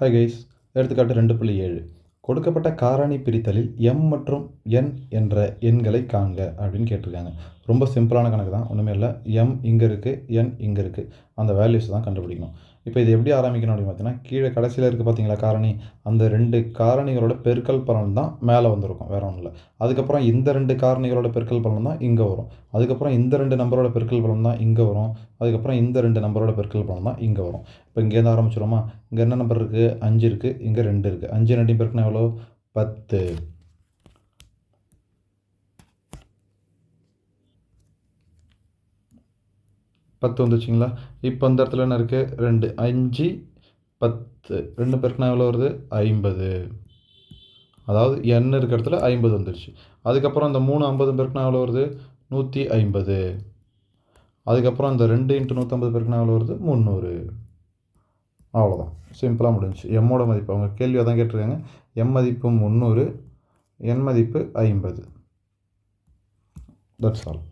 Hi guys எடுத்துக்காட்டு ரெண்டு புள்ளி ஏழு. கொடுக்கப்பட்ட காரணி பிரித்தலில் எம் மற்றும் என் என்ற எண்களை காண்க அப்படின்னு கேட்டிருக்காங்க. ரொம்ப சிம்பிளான கணக்கு தான் ஒன்றுமே இல்லை. எம் இங்கே இருக்குது என் இங்கே இருக்குது அந்த வேல்யூஸ் தான் கண்டுபிடிக்கணும். இப்போ இது எப்படி ஆரம்பிக்கணும் அப்படின்னு பார்த்தீங்கன்னா கீழே கடைசியில் இருக்குது பார்த்தீங்களா காரணி? அந்த ரெண்டு காரணிகளோட பெருக்கல் பலன் தான் மேலே வந்திருக்கும் வேற ஒன்றும் இல்லை. அதுக்கப்புறம் இந்த ரெண்டு காரணிகளோட பெருக்கல் பலன் தான் இங்கே வரும். அதுக்கப்புறம் இந்த ரெண்டு நம்பரோட பெருக்கல் பலன் தான் இங்கே வரும். அதுக்கப்புறம் இந்த ரெண்டு நம்பரோட பெருக்கல் பலன் தான் இங்கே வரும். இப்போ இங்கேருந்து ஆரம்பிச்சிடுமா இங்கே என்ன நம்பர் இருக்குது அஞ்சு இருக்குது இங்கே ரெண்டு இருக்குது அஞ்சு ரெண்டையும் பெருக்கினா எவ்வளோ பத்து. பத்து வந்துச்சுங்களா? இப்போ அந்த இடத்துல என்ன இருக்குது ரெண்டு. அஞ்சு பத்து. ரெண்டு பெருக்குனா எவ்வளோ வருது? ஐம்பது. அதாவது எண் இருக்கிற இடத்துல ஐம்பது வந்துடுச்சு அதுக்கப்புறம் அந்த மூணு ஐம்பது பெருக்குனா எவ்வளோ வருது? நூற்றி ஐம்பது. அதுக்கப்புறம் அந்த ரெண்டு இன்ட்டு நூற்றம்பது பேருக்குனா எவ்வளோ வருது? முந்நூறு. அவ்வளோதான் சிம்பிளாக முடிஞ்சு எம்மோட மதிப்பு. அவங்க கேள்வி அதான் கேட்டிருக்காங்க. எம் மதிப்பு முந்நூறு என் மதிப்பு ஐம்பது. That's all